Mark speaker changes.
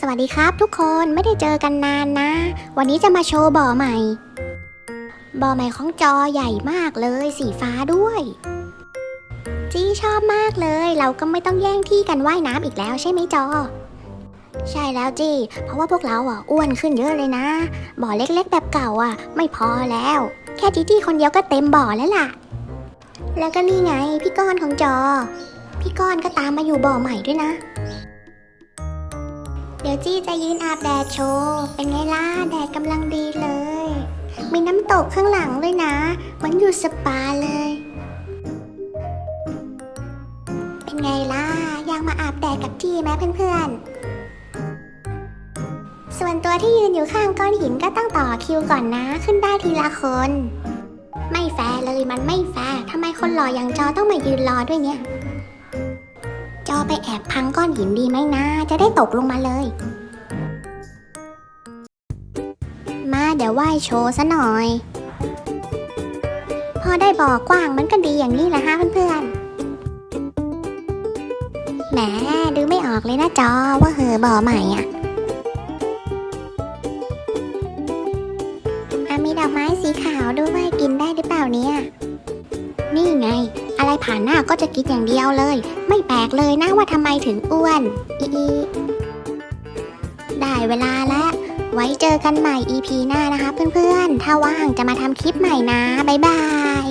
Speaker 1: สวัสดีครับทุกคนไม่ได้เจอกันนานนะ วันนี้จะมาโชว์บ่อใหม่ บ่อใหม่ของจอใหญ่มากเลยสีฟ้าด้วย จี้ชอบมากเลย เราก็ไม่ต้องแย่งที่กันว่ายน้ำอีกแล้วใช่ไหมจอ ใช่แล้วจี้ เพราะว่าพวกเราอะอ้วนขึ้นเยอะเลยนะ บ่อเล็กๆ แบบเก่าอะ ไม่พอแล้ว แค่จีจี้คนเดียวก็เต็มบ่อแล้วล่ะ แล้วก็นี่ไงพี่ก้อนของจอ พี่ก้อนก็ตามมาอยู่บ่อใหม่ด้วยนะ เดี๋ยวจี้จะยืนอาบแดดโชว์ เป็นไงล่ะ แดดกำลังดีเลย มีน้ำตกข้างหลังด้วยนะ เหมือนอยู่สปาเลย เป็นไงล่ะ อยากมาอาบแดดกับจี้ไหมเพื่อนๆ ส่วนตัวที่ยืนอยู่ข้างก้อนหินก็ต้องต่อคิวก่อนนะ ขึ้นได้ทีละคน ไม่แฟร์เลยมันไม่แฟร์ทำไมคนหล่ออย่างจอต้องมายืนรอด้วยเนี่ย อไปแอบพังก้อนหินดีไหมนะ จะได้ตกลงมาเลย มาเดี๋ยวไหว้โชว์ซะหน่อย พอได้บ่อกว้างมันก็ดีอย่างนี้แหละฮะเพื่อนๆ แหมดูไม่ออกเลยนะจอว่าเหอบ่อใหม่อะอะมีดอกไม้สีขาวด้วยกินได้หรือเปล่าเนี่ย นี่ไง อะไรผ่านหน้าก็จะกินอย่างเดียวเลย ไม่แปลกเลยนะว่าทำไมถึงอ้วนอีอีได้เวลาแล้ว ไว้เจอกันใหม่ EP หน้านะคะเพื่อนๆ ถ้าว่างจะมาทำคลิปใหม่นะ บ๊ายบาย